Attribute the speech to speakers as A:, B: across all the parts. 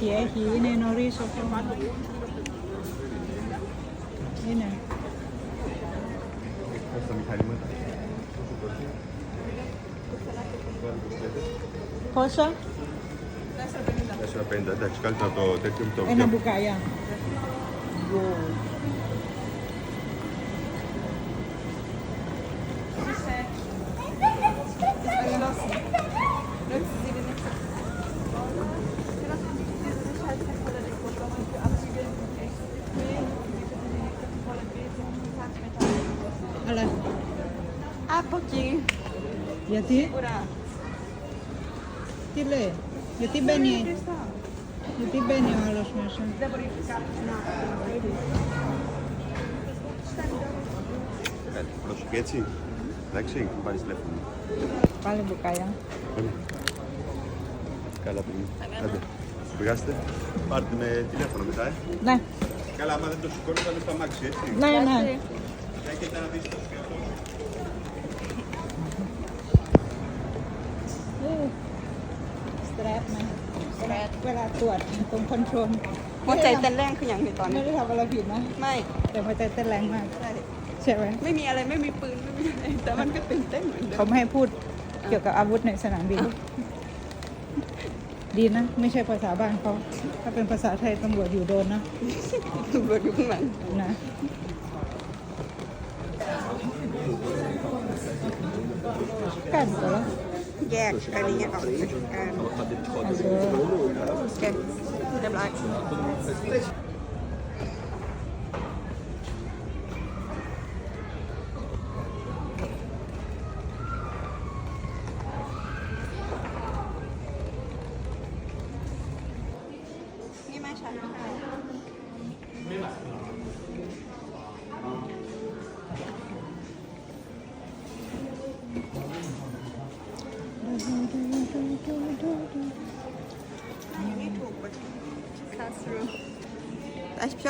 A: Hier, hier in
B: een oris of wat.
A: Hier.
B: ポーション Așa, pe deci calcă
A: tot, trecem tot.
C: În bucaia.
A: Γιατί,
C: Ουρά.
A: τι λέει, γιατί μπαίνει, γιατί μπαίνει ο άλλος μέσα;
C: Δεν μπορεί κάποιος να
B: Κάτι, πρόσεχε έτσι. Εντάξει, πάρεις τηλέφωνο.
A: Πάλι μπουκάλια.
B: Έλα. Καλά παιδί. Άντε. Βγάστε. Πάρτε με τηλέφωνο μετά, ε.
A: Ναι,
B: Καλά, άμα δεν το σηκώνω θα είναι στο αμάξι, έτσι.
A: ναι, ναι.
B: Έχετε να δεις
A: บไหมเวลาเวลาตรวจตรงคอนโทรล
C: หัวใจเต้นแรงคืออย่างในตอนนี้
A: ไม่ได้ทำอะไรผิดนะ
C: ไม่
A: แต่หัวใจเต้นแรงมาก ใช่ใช่ไหม
C: ไม่มีอะไรไม่มีปืนไม่มีอะไรแต่มันก็ตื่นเต้นเหมือนเดิม
A: เขาไม่ให้พูดเกี่ยวกับอาวุธในสนามบิน ดีนะ ไม่ใช่ภาษาบ้านเขาถ้าเป็นภาษาไทยตำรวจอยู่โดนนะ
C: ตำรวจอยู่ข้างหลัง
A: นะกันก็แล้ว
C: แยกอันนี้ออกจากกัน
A: อาเซอ
C: โอเคเรียบร้อย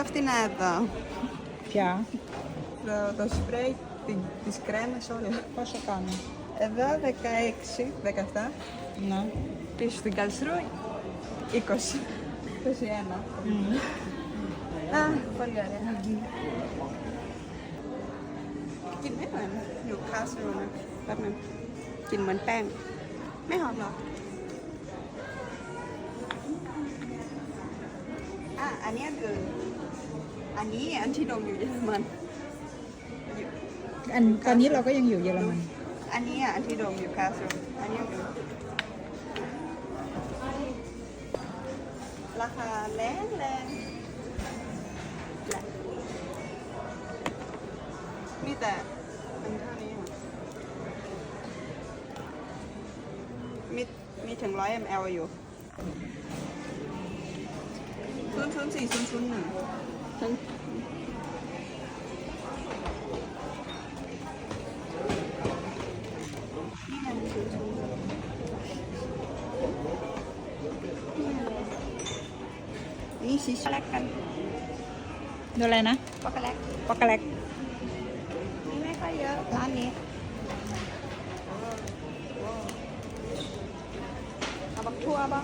C: πιο φθηνά
A: εδώ. Ποια;
C: Το, το σπρέι, τις, τις όλα. Πόσο
A: κάνω. Εδώ 16, 17.
C: Ναι. Πίσω στην Καλσρούη 20. 21. Mm. Α, πολύ
A: ωραία. Κινούμεν,
C: Newcastle, πάμε. Κινούμεν πέν. Με χαμηλό. Α, ανιάγκουν.
A: อืม
C: Ah, van ja, ja. กินไม่เหมือนอยู่คลาสรูมนะแป๊บนึงกินเหมือนแป้งไม่หอมหรอกอะอันเนี้ยคืออันนี้อันที่นมอยู่เยอรมันอยู่
A: อันตอนนี้เราก็ยังอยู่เยอรมัน
C: อันนี้อะอันที่โดมอยู่คลาสรูมอันนี้คือราคาแรงแรงแหละมีแต่มันเท่านี้อะมีมีถึงร้อย ml อยู่ศูนย์ศูนย์สี่ศูนย์ศูนย์หนึ่งถึงนี่ไงมันศูนย์ศูนย์หนึ่งนี่ สีช็อกโกแลตกัน
A: ดูอะไรนะ
C: ช็อกโกแลต
A: ปอกโกแลต
C: นี่ไม่ค่อยเยอะร้านนี้เอาบักทั่วป่ะ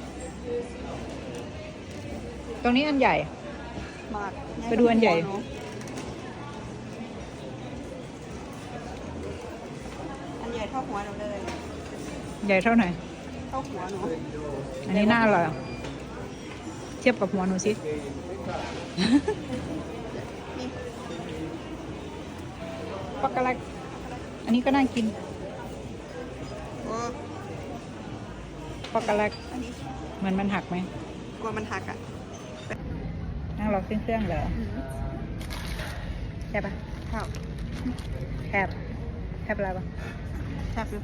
A: ตรงนี้อันใหญ่
C: มาก
A: ไปดูอันใหญ่
C: อันใหญ่เท่าหัวหนูเลย
A: ใหญ่เท่าไหร่
C: เท่าหัวหนู
A: อันนี้น่าอร่อยอะเทียบกับหัวหนูสิ
C: นี่
A: ปอกโกแลตอันนี้ก็น่ากิน
C: โอ้
A: ปอกโกแลต
C: อันนี้
A: เหมือนมันหักไหม
C: กลัวมันหักอะ
A: นั่งรอเครื่องเครื่องๆเหรอใช่ปะ
C: ข้าว
A: แคบแคบอะไรปะ
C: แซ่บอยู่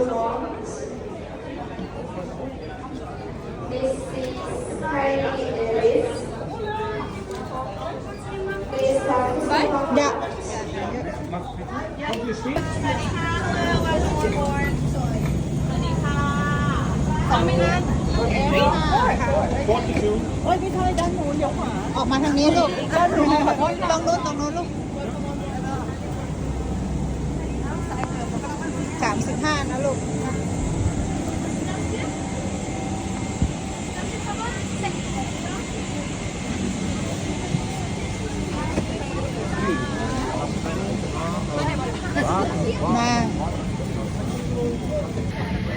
D: This is Friday Iris. This is
A: ยะ
C: โอ้ยพี่ทอยด้านนูเดี๋ยวขวา
A: ออกมาทางนี้ลูกตรงนู้นตรงนู้นลูก ห้านะลูกมา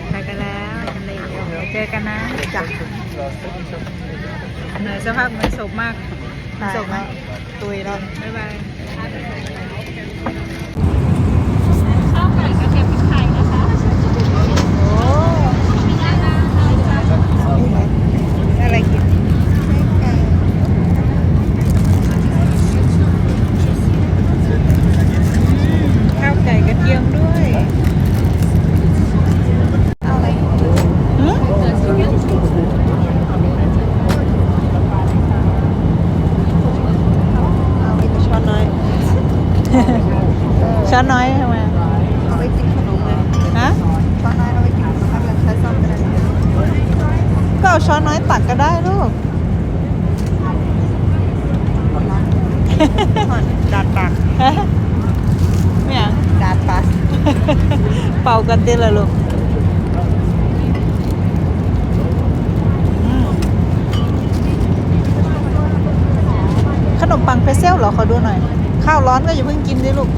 A: ไปกันแล้วทำเลเดี๋ยวเจอกันนะจ้ะเหนื่อยสภาพมันสบมากมันสบมากตุยเราบ๊ายบาย ช้อนน้อย
C: ตักก็ได้
A: ลูก
C: ดาดปาก
A: เนี่ย
C: ดาดปาก
A: เป่ากันเต้นละลูกขนมปังเพรสเซลเหรอขอดูหน่อย ข้าวร้อนก็อย่าเพิ่งกินดิลูก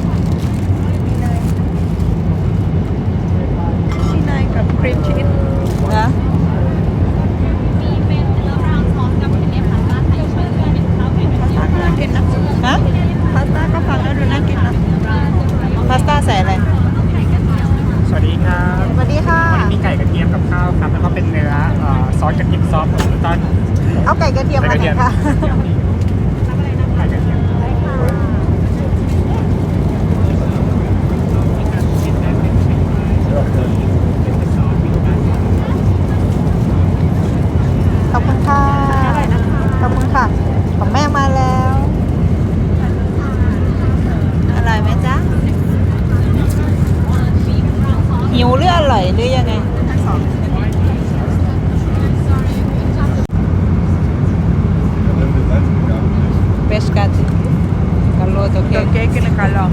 C: കേക്കിന് കലാം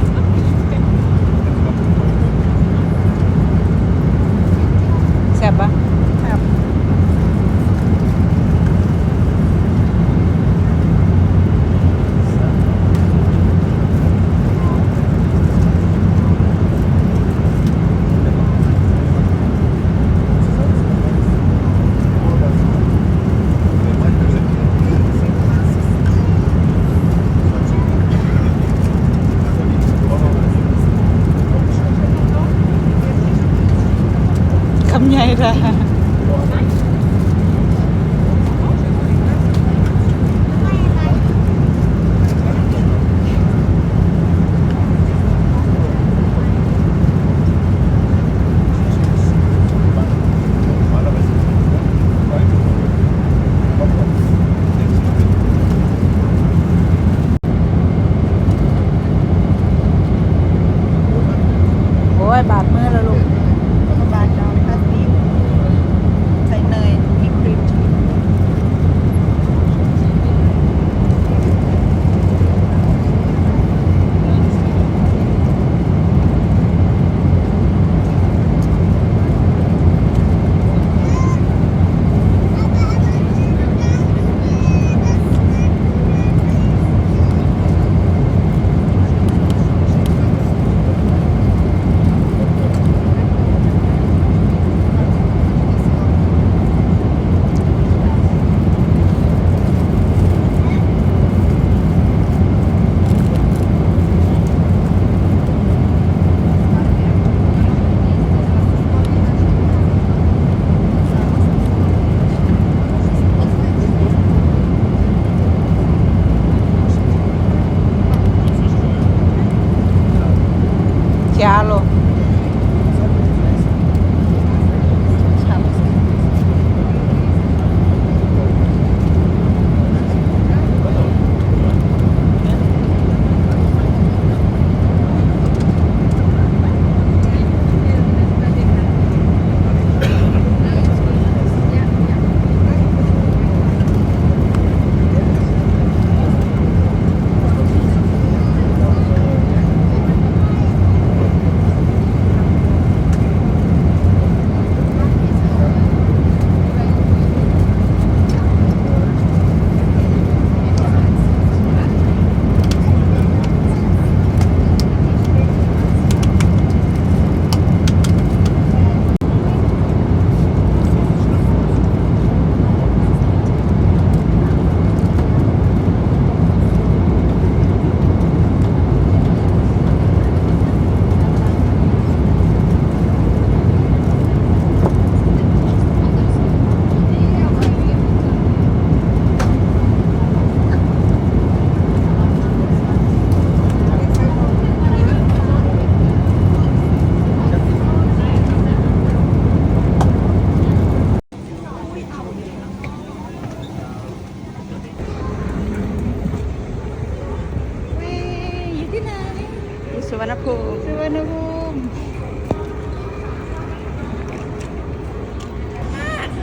C: วรรณภูมิ
A: สุวรรณภูมิ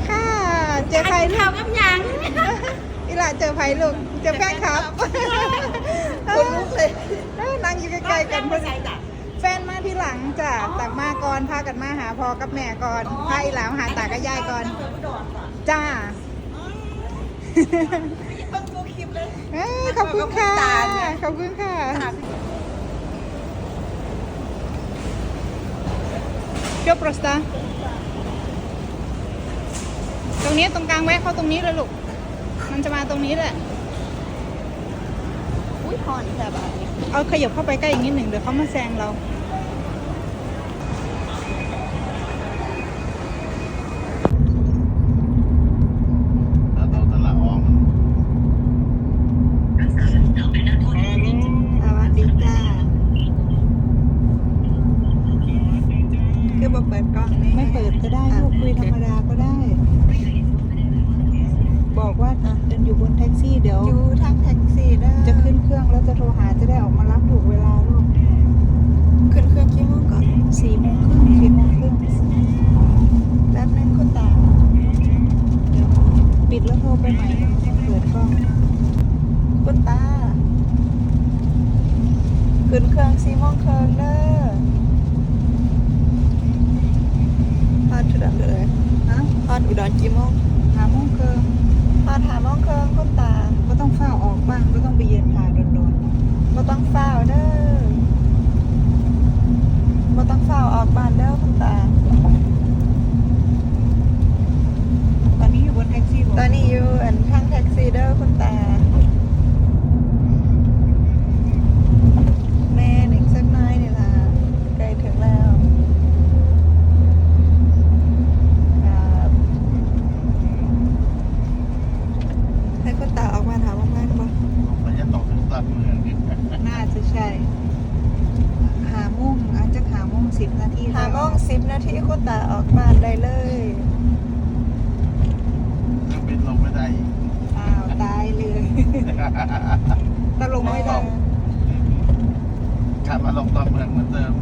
A: ค่ะเจอใครลู
C: ข่ากวกับยัง
A: อีหล่าเจอไผ่ลูกเจอแฟนครับ
C: คนลุกเลย
A: เออนั่งอยู่ใกล้ๆกันพอดีแฟนมาที่หลังจ้ะตักมาก่อนพากันมาหาพ่อกับแม่ก่อนพาอีหลามาหาตากับยายก่อน จ้า
C: เพิ่งดูคลิปเลย
A: เอ้ยขอบคุณค่ะ
C: ขอบคุณตาเนี่ย
A: ขอบคุณค่ะ เกียวโปรสตาตรงนี้ตรงกลางแวะเข้าตรงนี้เลยลูก มันจะมาตรงนี้แหละ
C: อุ้ยพรแค่บาทนี้
A: เอาขยับเข้าไปใกล้อีกนิดหนึ่งเดี๋ยวเขามาแซงเรา
B: แล้วเราตลาดอ้อม
C: สวัสดีจ้าคือบอกเปิดกล้องนี่
A: ไม่เปิดก็ได้ลูกคุยธรรมดาก็ได้ บอกว่าเดินอยู่บนแท็กซี่เดี๋ยว
C: อยู่ทางแท็กซี่เด้อ
A: จะขึ้นเครื่องแล้วจะโทรหาจะได้ออกมารับถูกเวลาลูก
C: ขึ้นเครื่องกี่โมงก่อน
A: สี่โมงครึ่งสี่โมงครึ่ง
C: แป๊บนึงคุณตา
A: เดี๋ยวปิดแล้วโทรไปใหม่เปิดกล้อง
C: คุณตา ขึ้นเครื่องสี่โมงครึ่งเด้อพอดอุดรเลย
A: ฮะ
C: พอดอุดรกี่โมง
A: หาโมงครึ่ง
C: พอดหาโมงครึ่งคุณตา
A: ก็ต้องเฝ้าออกบ้างก็ต้องไปเย็นผ่าโดน
C: บ่ต้องเฝ้าวเด้อบ่ต้องเฝ้าวออกบ้านเด้อคุณตา
A: ๆตอนนี้อยู่บนแท็กซี่บอก
C: ตอนนี้อยู่อันทางแท็กซี่เด้อคุณตา แม่หนึ่งสักหน้อยนี่ล่ะใกล้ถึงแล้วครับให้คุณตาออกมาถามว่างานบ่
B: มันจะตกถึงตัดเมืองนี่
A: น่าจะใช่หาโมงอาจจะหาโมงสิบนาที
C: หาโมงสิบนาทีคุณตาออกบ้านได้เลย
B: เครื่องบินลงไม่ได้อีก
A: อ้าวตายเลยตาลงไม่ได้
B: กลับมาลงตอนเมืองเหมือนเดิม